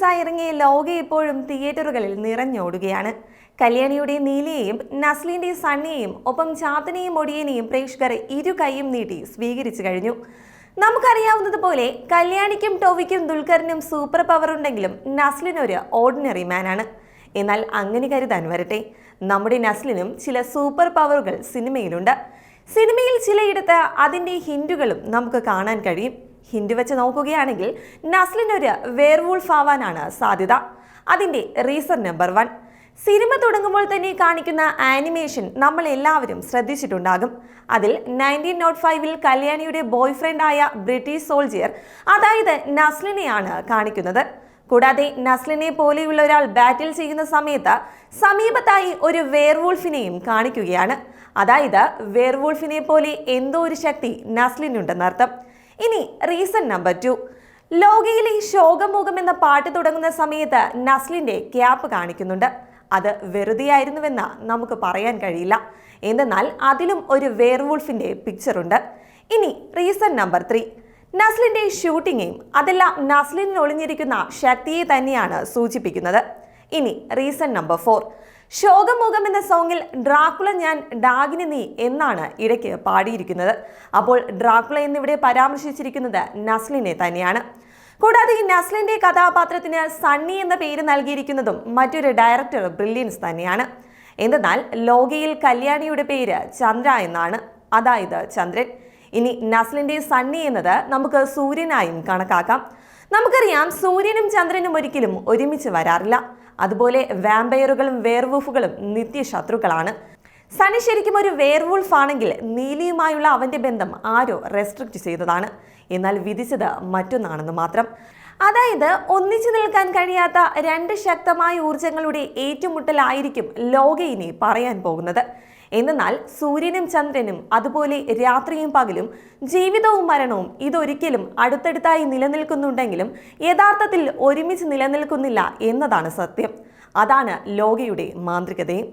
റിലീസായി ഇറങ്ങിയ ലോക ഇപ്പോഴും തിയേറ്ററുകളിൽ നിറഞ്ഞോടുകയാണ്. കല്യാണിയുടെ നീലയെയും നസ്ലിന്റെ സണ്ണിയെയും ഒപ്പം ചാത്തനെയും ഒടിയനെയും പ്രേക്ഷകർ ഇരു കൈയും നീട്ടി സ്വീകരിച്ചു കഴിഞ്ഞു. നമുക്കറിയാവുന്നതുപോലെ കല്യാണിക്കും ടോവിക്കും ദുൽഖറിനും സൂപ്പർ പവർ ഉണ്ടെങ്കിലും നസ്ലിൻ ഒരു ഓർഡിനറി മാനാണ് എന്നാൽ അങ്ങനെ കരുതാൻ വരട്ടെ. നമ്മുടെ നസ്ലിനും ചില സൂപ്പർ പവറുകൾ സിനിമയിലുണ്ട്. സിനിമയിൽ ചിലയിടത്ത് അതിന്റെ ഹിൻഡുകളും നമുക്ക് കാണാൻ കഴിയും. ഹിൻഡ് വെച്ച് നോക്കുകയാണെങ്കിൽ നസ്ലിനൊരു വേർവൂൾഫ് ആവാനാണ് സാധ്യത. അതിന്റെ റീസൺ നമ്പർ വൺ സിനിമ തുടങ്ങുമ്പോൾ തന്നെ കാണിക്കുന്ന ആനിമേഷൻ നമ്മൾ എല്ലാവരും ശ്രദ്ധിച്ചിട്ടുണ്ടാകും. അതിൽ നയന്റീൻ നോട്ട് ഫൈവിൽ കല്യാണിയുടെ ബോയ് ഫ്രണ്ടായ ബ്രിട്ടീഷ് സോൾജിയർ അതായത് നസ്ലിനെയാണ് കാണിക്കുന്നത്. കൂടാതെ നസ്ലിനെ പോലെയുള്ള ഒരാൾ ബാറ്റിൽ ചെയ്യുന്ന സമയത്ത് സമീപത്തായി ഒരു വേർവൂൾഫിനെയും കാണിക്കുകയാണ്. അതായത് വേർവൂൾഫിനെ പോലെ എന്തോ ഒരു ശക്തി നസ്ലിനുണ്ടെന്നർത്ഥം. ഇനി റീസൺ നമ്പർ ടു ലോകയിലെ ശോകമുഖം എന്ന പാട്ട് തുടങ്ങുന്ന സമയത്ത് നസ്ലിന്റെ ക്യാപ്പ് കാണിക്കുന്നുണ്ട്. അത് വെറുതെയായിരുന്നുവെന്ന് നമുക്ക് പറയാൻ കഴിയില്ല. എന്തെന്നാൽ അതിലും ഒരു വേർവൂൾഫിന്റെ പിക്ചറുണ്ട് ഇനി റീസൺ നമ്പർ ത്രീ നസ്ലിന്റെ ഷൂട്ടിങ്ങും അതെല്ലാം നസ്ലിനിൽ ഒളിഞ്ഞിരിക്കുന്ന ശക്തിയെ തന്നെയാണ് സൂചിപ്പിക്കുന്നത്. ഇനി റീസൺ നമ്പർ ഫോർ ശോകമുഖം എന്ന സോങ്ങിൽ ഡ്രാക്കുള ഞാൻ ഡാഗിന് നീ എന്നാണ് ഇടയ്ക്ക് പാടിയിരിക്കുന്നത്. അപ്പോൾ ഡ്രാക്കുള എന്നിവിടെ പരാമർശിച്ചിരിക്കുന്നത് നസ്ലിനെ തന്നെയാണ്. കൂടാതെ ഈ നസ്ലിന്റെ കഥാപാത്രത്തിന് സണ്ണി എന്ന പേര് നൽകിയിരിക്കുന്നതും മറ്റൊരു ഡയറക്ടർ ബ്രില്യൻസ് തന്നെയാണ്. എന്തെന്നാൽ ലോകയിൽ കല്യാണിയുടെ പേര് ചന്ദ്ര എന്നാണ്. അതായത് ചന്ദ്രൻ. ഇനി നസ്ലിന്റെ സണ്ണി എന്നത് നമുക്ക് സൂര്യനായും കണക്കാക്കാം. നമുക്കറിയാം സൂര്യനും ചന്ദ്രനും ഒരിക്കലും ഒരുമിച്ച് വരാറില്ല. അതുപോലെ വാമ്പയറുകളും വേർവൂഫുകളും നിത്യശത്രുക്കളാണ്. സണി ശരിക്കും ഒരു വേർവൂൾഫ് ആണെങ്കിൽ നീലിയുമായുള്ള അവന്റെ ബന്ധം ആരോ റെസ്ട്രിക്റ്റ് ചെയ്തതാണ്. എന്നാൽ വിധിച്ചത് മറ്റൊന്നാണെന്ന് മാത്രം. അതായത് ഒന്നിച്ചു നിൽക്കാൻ കഴിയാത്ത രണ്ട് ശക്തമായ ഊർജങ്ങളുടെ ഏറ്റുമുട്ടലായിരിക്കും ലോക ഇനി പറയാൻ പോകുന്നത്. എന്നാൽ സൂര്യനും ചന്ദ്രനും അതുപോലെ രാത്രിയും പകലും ജീവിതവും മരണവും ഇതൊരിക്കലും അടുത്തടുത്തായി നിലനിൽക്കുന്നുണ്ടെങ്കിലും യഥാർത്ഥത്തിൽ ഒരുമിച്ച് നിലനിൽക്കുന്നില്ല എന്നതാണ് സത്യം. അതാണ് ലോകയുടെ മാന്ത്രികതയും.